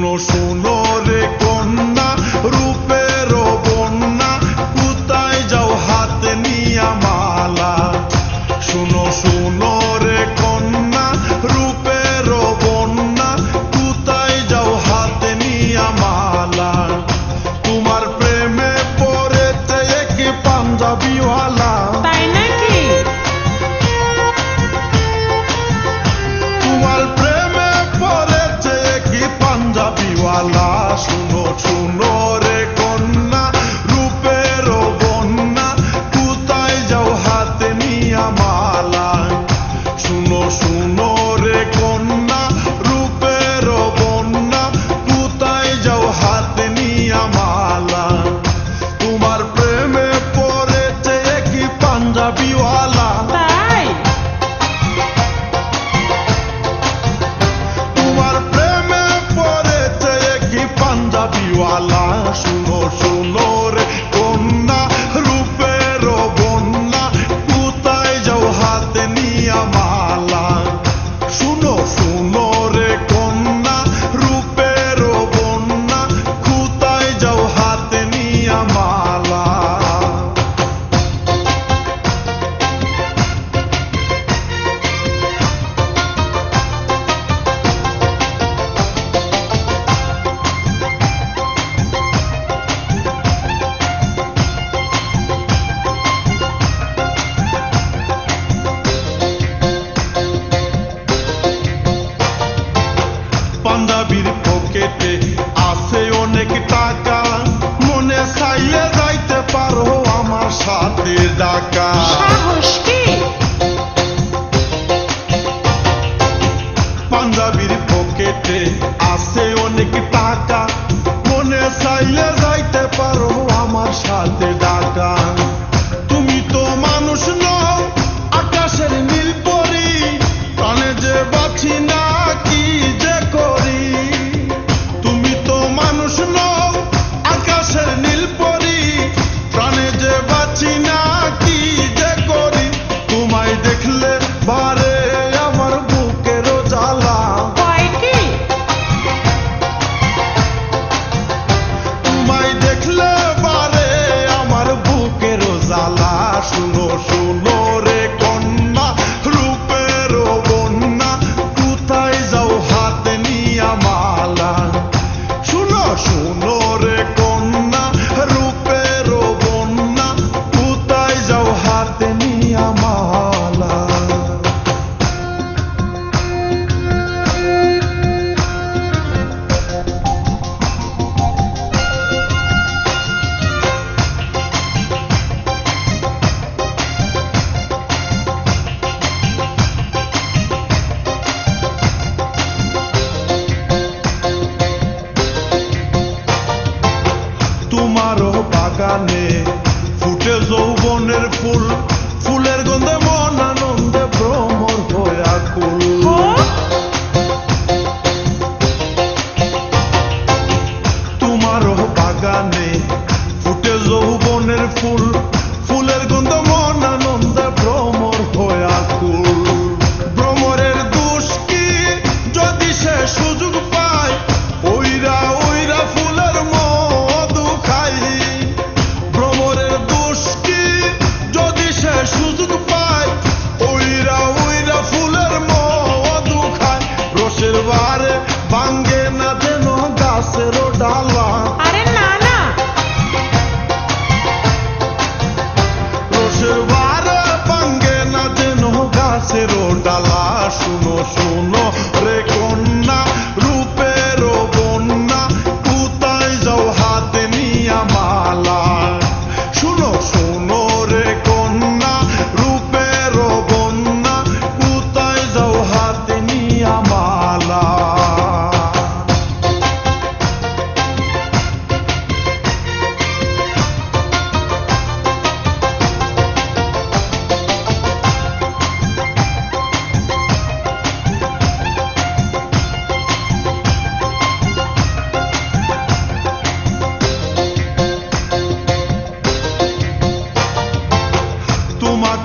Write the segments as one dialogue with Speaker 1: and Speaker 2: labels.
Speaker 1: unos uno শুনো শুনো ফুল ফুলের গন্ধে মন আনন্দে ভ্রমর হয়ে
Speaker 2: আকুল
Speaker 1: তোমারও বাগানে ফুটে যৌবনের ফুল ਆਸ ਰੋਡਾਂ ਲਾ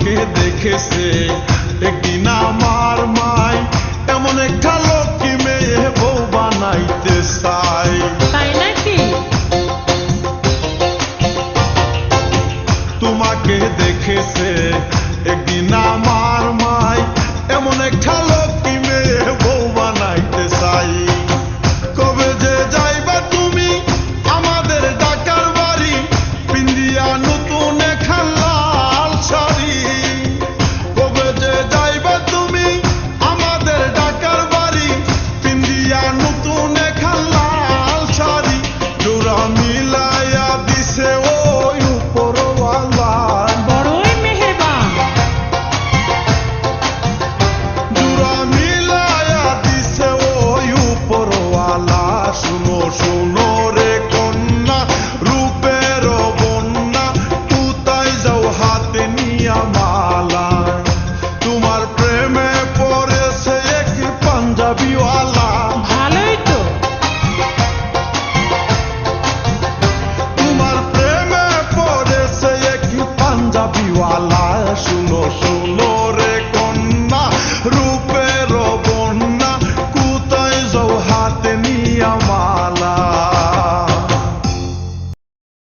Speaker 1: চোখে দেখেছে। একদিন আমার মাই এমন একটা লক্ষ্মী মেয়ে বউ বানাইতে চায়। বাড়িওয়ালা শুনো শুনো।